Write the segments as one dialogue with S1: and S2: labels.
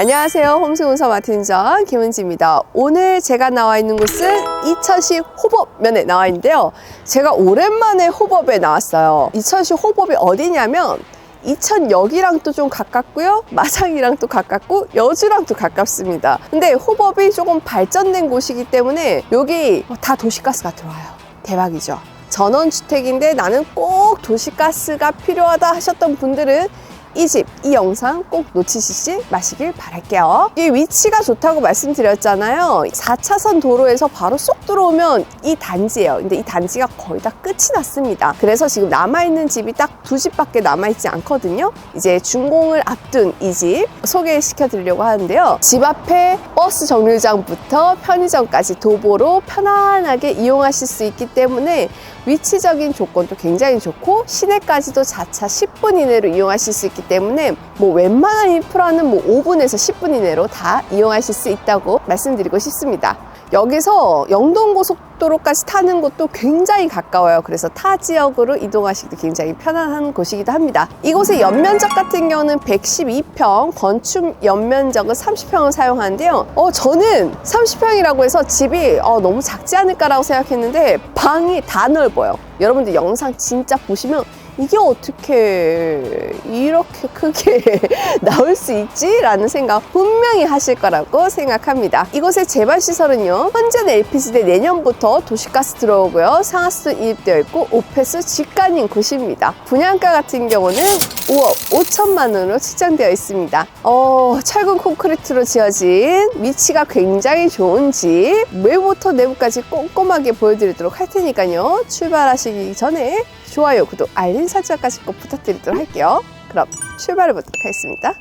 S1: 안녕하세요. 홈스운서 마틴전 김은지입니다. 오늘 제가 나와 있는 곳은 이천시 호법면에 나와 있는데요. 제가 오랜만에 호법에 나왔어요. 이천시 호법이 어디냐면 이천역이랑 또 좀 가깝고요. 마장이랑 또 가깝고 여주랑 또 가깝습니다. 근데 호법이 조금 발전된 곳이기 때문에 여기 다 도시가스가 들어와요. 대박이죠. 전원주택인데 나는 꼭 도시가스가 필요하다 하셨던 분들은 이 집, 이 영상 꼭 놓치시지 마시길 바랄게요. 이 위치가 좋다고 말씀드렸잖아요. 4차선 도로에서 바로 쏙 들어오면 이 단지예요. 근데 이 단지가 거의 다 끝이 났습니다. 그래서 지금 남아있는 집이 딱 두 집밖에 남아있지 않거든요. 이제 준공을 앞둔 이 집 소개시켜 드리려고 하는데요. 집 앞에 버스 정류장부터 편의점까지 도보로 편안하게 이용하실 수 있기 때문에 위치적인 조건도 굉장히 좋고 시내까지도 자차 10분 이내로 이용하실 수 있기 때문에 뭐 웬만한 인프라는 뭐 5분에서 10분 이내로 다 이용하실 수 있다고 말씀드리고 싶습니다. 여기서 영동고속도로까지 타는 곳도 굉장히 가까워요. 그래서 타 지역으로 이동하시기도 굉장히 편안한 곳이기도 합니다. 이곳의 연면적 같은 경우는 112평, 건축 연면적은 30평을 사용하는데요. 어, 저는 30평이라고 해서 집이 어, 너무 작지 않을까라고 생각했는데 방이 다 넓어요. 여러분들 영상 진짜 보시면 이게 어떻게 이렇게 크게 나올 수 있지? 라는 생각 분명히 하실 거라고 생각합니다. 이곳의 재발 시설은요, 현재는 LPG대 내년부터 도시가스 들어오고요, 상하수 이입되어 있고, 오페스 직관인 곳입니다. 분양가 같은 경우는 5억 5천만 원으로 측정되어 있습니다. 어, 철근 콘크리트로 지어진 위치가 굉장히 좋은 집, 외부부터 내부까지 꼼꼼하게 보여드리도록 할 테니까요, 출발하시기 전에 좋아요, 구독, 알림 설정까지 꼭 부탁드리도록 할게요. 그럼 출발해 보도록 하겠습니다.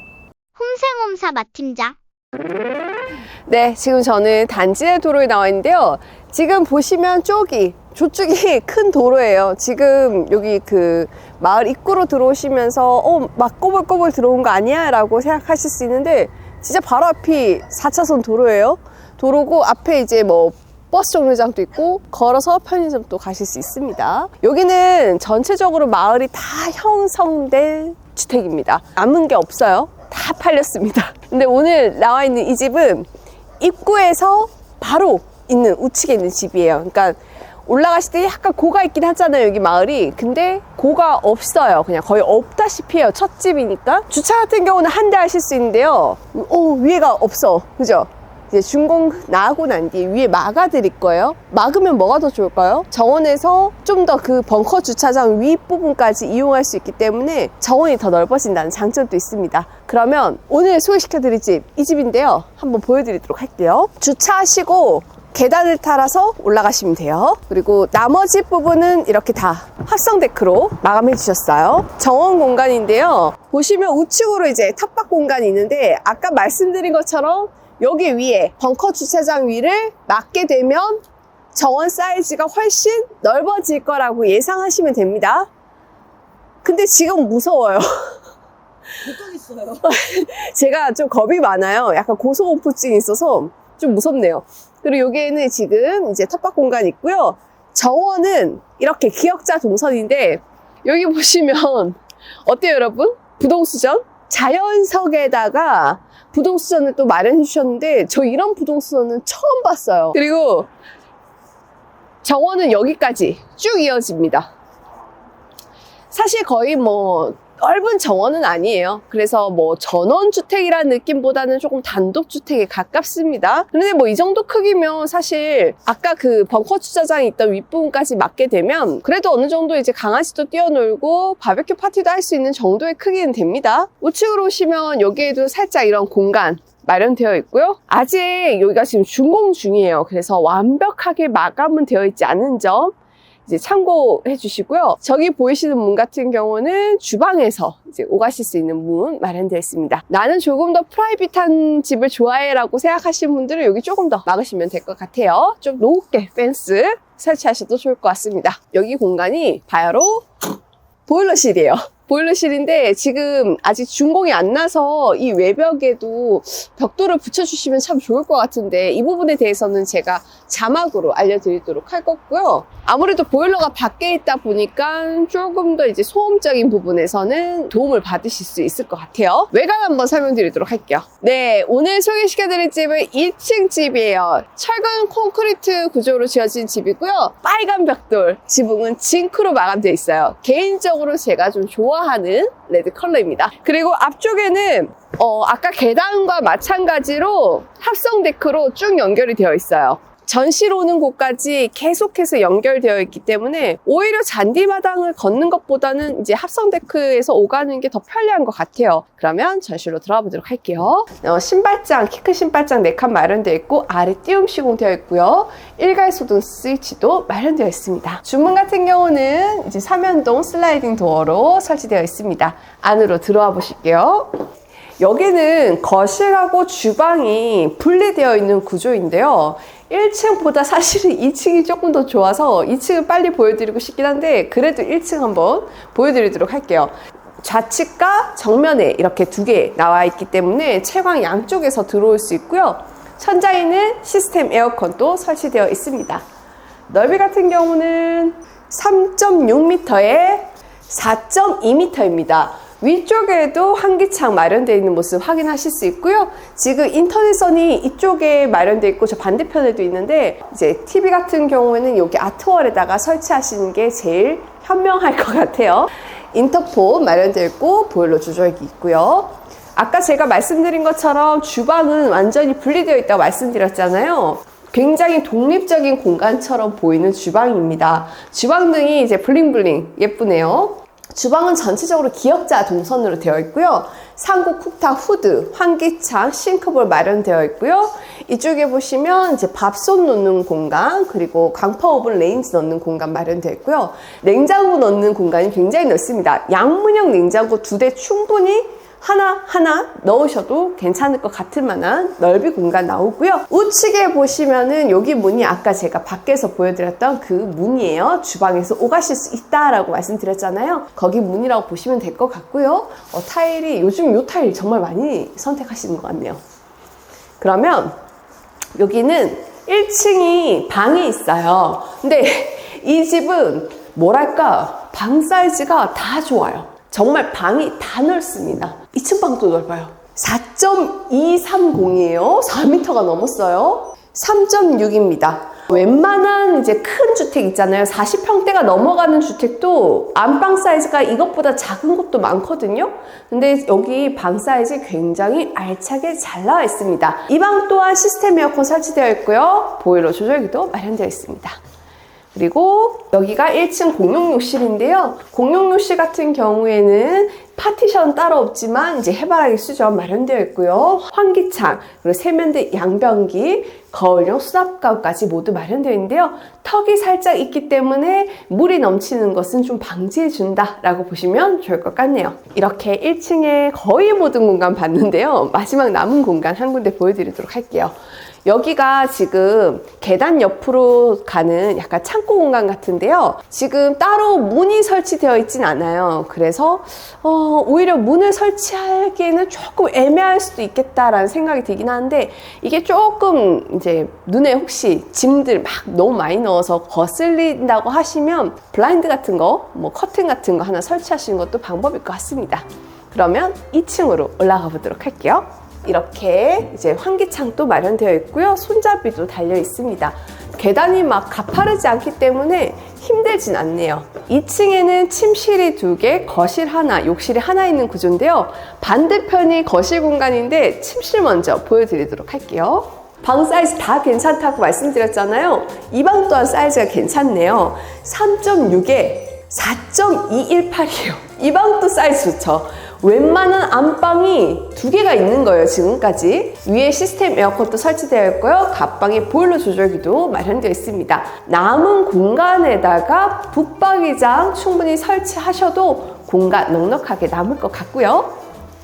S2: 홈생홈사 마팀장.
S1: 네, 지금 저는 단지 내 도로에 나와 있는데요. 지금 보시면 쪽이, 저쪽이 큰 도로예요. 지금 여기 그 마을 입구로 들어오시면서 어, 막 꼬불꼬불 들어온 거 아니야? 라고 생각하실 수 있는데 진짜 바로 앞이 4차선 도로예요. 도로고 앞에 이제 뭐 버스 정류장도 있고 걸어서 편의점도 가실 수 있습니다. 여기는 전체적으로 마을이 다 형성된 주택입니다. 남은 게 없어요. 다 팔렸습니다. 근데 오늘 나와 있는 이 집은 입구에서 바로 있는 우측에 있는 집이에요. 그러니까 올라가실 때 약간 고가 있긴 하잖아요, 여기 마을이. 근데 고가 없어요. 그냥 거의 없다시피 해요. 첫 집이니까. 주차 같은 경우는 한 대 하실 수 있는데요. 어, 위에가 없어. 그죠? 이제 준공 나고 난 뒤에 위에 막아 드릴 거예요. 막으면 뭐가 더 좋을까요? 정원에서 좀 더 그 벙커 주차장 윗부분까지 이용할 수 있기 때문에 정원이 더 넓어진다는 장점도 있습니다. 그러면 오늘 소개시켜 드릴 집, 이 집인데요. 한번 보여드리도록 할게요. 주차하시고 계단을 따라서 올라가시면 돼요. 그리고 나머지 부분은 이렇게 다 합성 데크로 마감해 주셨어요. 정원 공간인데요. 보시면 우측으로 이제 텃밭 공간이 있는데 아까 말씀드린 것처럼 여기 위에 벙커 주차장 위를 막게 되면 정원 사이즈가 훨씬 넓어질 거라고 예상하시면 됩니다. 근데 지금 무서워요.
S3: 못하겠어요.
S1: 제가 좀 겁이 많아요. 약간 고소공포증이 있어서 좀 무섭네요. 그리고 여기에는 지금 이제 텃밭 공간 있고요. 정원은 이렇게 기역자 동선인데 여기 보시면 어때요, 여러분? 부동수전? 자연석에다가 부동수전을 또 마련해 주셨는데 저 이런 부동수전은 처음 봤어요. 그리고 정원은 여기까지 쭉 이어집니다. 사실 거의 뭐 넓은 정원은 아니에요. 그래서 뭐 전원주택이라는 느낌보다는 조금 단독주택에 가깝습니다. 근데 뭐 이 정도 크기면 사실 아까 그 벙커 주차장이 있던 윗부분까지 맞게 되면 그래도 어느 정도 이제 강아지도 뛰어놀고 바베큐 파티도 할 수 있는 정도의 크기는 됩니다. 우측으로 오시면 여기에도 살짝 이런 공간 마련되어 있고요. 아직 여기가 지금 준공 중이에요. 그래서 완벽하게 마감은 되어 있지 않은 점 이제 참고해 주시고요. 저기 보이시는 문 같은 경우는 주방에서 이제 오가실 수 있는 문 마련되어 있습니다. 나는 조금 더 프라이빗한 집을 좋아해라고 생각하시는 분들은 여기 조금 더 막으시면 될 것 같아요. 좀 높게 펜스 설치하셔도 좋을 것 같습니다. 여기 공간이 바로 보일러실이에요. 보일러실인데 지금 아직 준공이 안 나서 이 외벽에도 벽돌을 붙여주시면 참 좋을 것 같은데 이 부분에 대해서는 제가 자막으로 알려드리도록 할 거고요. 아무래도 보일러가 밖에 있다 보니까 조금 더 이제 소음적인 부분에서는 도움을 받으실 수 있을 것 같아요. 외관 한번 설명드리도록 할게요. 네, 오늘 소개시켜드릴 집은 2층 집이에요. 철근 콘크리트 구조로 지어진 집이고요. 빨간 벽돌, 지붕은 징크로 마감되어 있어요. 개인적으로 제가 좀 좋아하는 레드 컬러입니다. 그리고 앞쪽에는 어, 아까 계단과 마찬가지로 합성 데크로 쭉 연결이 되어 있어요. 전실 오는 곳까지 계속해서 연결되어 있기 때문에 오히려 잔디마당을 걷는 것보다는 이제 합성 데크에서 오가는 게 더 편리한 것 같아요. 그러면 전실로 들어가 보도록 할게요. 어, 신발장, 키 큰 신발장 4칸 마련되어 있고 아래 띄움 시공되어 있고요. 일괄 소등 스위치도 마련되어 있습니다. 주문 같은 경우는 이제 삼연동 슬라이딩 도어로 설치되어 있습니다. 안으로 들어와 보실게요. 여기는 거실하고 주방이 분리되어 있는 구조인데요. 1층보다 사실은 2층이 조금 더 좋아서 2층을 빨리 보여드리고 싶긴 한데 그래도 1층 한번 보여드리도록 할게요. 좌측과 정면에 이렇게 두 개 나와 있기 때문에 채광 양쪽에서 들어올 수 있고요. 천장에는 시스템 에어컨도 설치되어 있습니다. 넓이 같은 경우는 3.6m에 4.2m입니다. 위쪽에도 환기창 마련되어 있는 모습 확인하실 수 있고요. 지금 인터넷선이 이쪽에 마련되어 있고 저 반대편에도 있는데 이제 TV 같은 경우에는 여기 아트월에다가 설치하시는 게 제일 현명할 것 같아요. 인터폰 마련되어 있고 보일러 조절기 있고요. 아까 제가 말씀드린 것처럼 주방은 완전히 분리되어 있다고 말씀드렸잖아요. 굉장히 독립적인 공간처럼 보이는 주방입니다. 주방등이 이제 블링블링 예쁘네요. 주방은 전체적으로 기역자 동선으로 되어 있고요. 상고 쿡탑 후드, 환기창, 싱크볼 마련되어 있고요. 이쪽에 보시면 이제 밥솥 놓는 공간, 그리고 강파 오븐 레인지 넣는 공간 마련되어 있고요. 냉장고 넣는 공간이 굉장히 넓습니다. 양문형 냉장고 두 대 충분히 하나하나 넣으셔도 괜찮을 것 같을 만한 넓이 공간 나오고요. 우측에 보시면은 여기 문이 아까 제가 밖에서 보여드렸던 그 문이에요. 주방에서 오가실 수 있다라고 말씀드렸잖아요. 거기 문이라고 보시면 될 것 같고요. 어, 타일이 요즘 요 타일 정말 많이 선택하시는 것 같네요. 그러면 여기는 1층이 방이 있어요. 근데 이 집은 뭐랄까 방 사이즈가 다 좋아요. 정말 방이 다 넓습니다. 2층 방도 넓어요. 4.230이에요. 4m가 넘었어요. 3.6입니다. 웬만한 이제 큰 주택 있잖아요. 40평대가 넘어가는 주택도 안방 사이즈가 이것보다 작은 곳도 많거든요. 근데 여기 방 사이즈 굉장히 알차게 잘 나와 있습니다. 이 방 또한 시스템 에어컨 설치되어 있고요. 보일러 조절기도 마련되어 있습니다. 그리고 여기가 1층 공용 욕실인데요. 공용 욕실 같은 경우에는 파티션 따로 없지만 이제 해바라기 수전 마련되어 있고요. 환기창, 그리고 세면대 양변기, 거울용 수납가까지 모두 마련되어 있는데요. 턱이 살짝 있기 때문에 물이 넘치는 것은 좀 방지해 준다라고 보시면 좋을 것 같네요. 이렇게 1층에 거의 모든 공간 봤는데요. 마지막 남은 공간 한 군데 보여드리도록 할게요. 여기가 지금 계단 옆으로 가는 약간 창고 공간 같은데요. 지금 따로 문이 설치되어 있진 않아요. 그래서 어, 오히려 문을 설치하기에는 조금 애매할 수도 있겠다라는 생각이 들긴 하는데 이게 조금 이제 눈에 혹시 짐들 막 너무 많이 넣어서 거슬린다고 하시면 블라인드 같은 거, 뭐 커튼 같은 거 하나 설치하시는 것도 방법일 것 같습니다. 그러면 2층으로 올라가 보도록 할게요. 이렇게 이제 환기창도 마련되어 있고요. 손잡이도 달려 있습니다. 계단이 막 가파르지 않기 때문에 힘들진 않네요. 2층에는 침실이 두 개, 거실 하나, 욕실이 하나 있는 구조인데요. 반대편이 거실 공간인데 침실 먼저 보여드리도록 할게요. 방 사이즈 다 괜찮다고 말씀드렸잖아요. 이 방 또한 사이즈가 괜찮네요. 3.6에 4.218이에요. 이 방도 사이즈 좋죠. 웬만한 안방이 두 개가 있는 거예요, 지금까지. 위에 시스템 에어컨도 설치되어 있고요. 갑방에 보일러 조절기도 마련되어 있습니다. 남은 공간에다가 북박이장 충분히 설치하셔도 공간 넉넉하게 남을 것 같고요.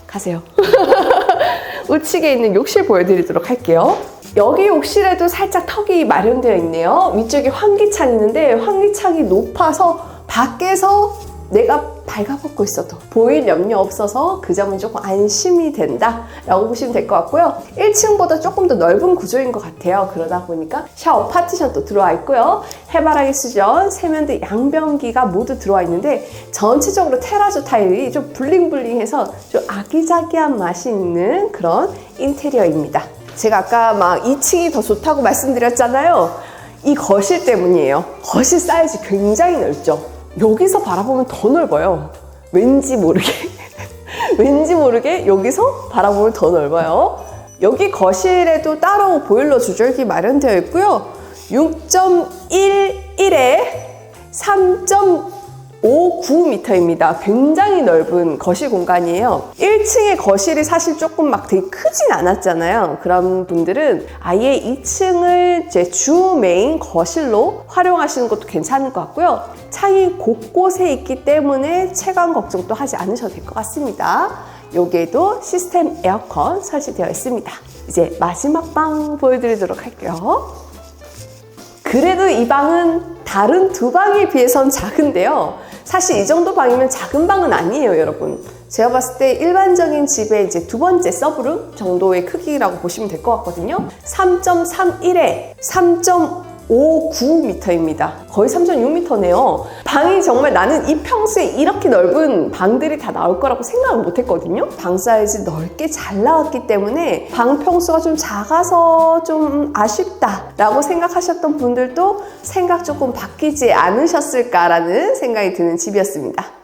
S1: 가세요. 우측에 있는 욕실 보여드리도록 할게요. 여기 욕실에도 살짝 턱이 마련되어 있네요. 위쪽에 환기창이 있는데 환기창이 높아서 밖에서 내가 발가벗고 있어도 보일 염려 없어서 그 점은 조금 안심이 된다라고 보시면 될 것 같고요. 1층보다 조금 더 넓은 구조인 것 같아요. 그러다 보니까 샤워 파티션도 들어와 있고요. 해바라기 수전, 세면대 양변기가 모두 들어와 있는데 전체적으로 테라조 타일이 좀 블링블링해서 좀 아기자기한 맛이 있는 그런 인테리어입니다. 제가 아까 막 2층이 더 좋다고 말씀드렸잖아요. 이 거실 때문이에요. 거실 사이즈 굉장히 넓죠. 여기서 바라보면 더 넓어요. 왠지 모르게. 왠지 모르게 여기서 바라보면 더 넓어요. 여기 거실에도 따로 보일러 조절기 마련되어 있고요. 6.11에 3.59m입니다. 굉장히 넓은 거실 공간이에요. 1층의 거실이 사실 조금 막 되게 크진 않았잖아요. 그런 분들은 아예 2층을 제 주 메인 거실로 활용하시는 것도 괜찮을 것 같고요. 창이 곳곳에 있기 때문에 채광 걱정도 하지 않으셔도 될 것 같습니다. 여기에도 시스템 에어컨 설치되어 있습니다. 이제 마지막 방 보여드리도록 할게요. 그래도 이 방은 다른 두 방에 비해선 작은데요. 사실 이 정도 방이면 작은 방은 아니에요, 여러분. 제가 봤을 때 일반적인 집의 이제 두 번째 서브룸 정도의 크기라고 보시면 될 것 같거든요. 3.31에 3.59m입니다. 거의 3.6m네요. 방이 정말 나는 이 평수에 이렇게 넓은 방들이 다 나올 거라고 생각을 못 했거든요. 방 사이즈 넓게 잘 나왔기 때문에 방 평수가 좀 작아서 좀 아쉽다라고 생각하셨던 분들도 생각 조금 바뀌지 않으셨을까라는 생각이 드는 집이었습니다.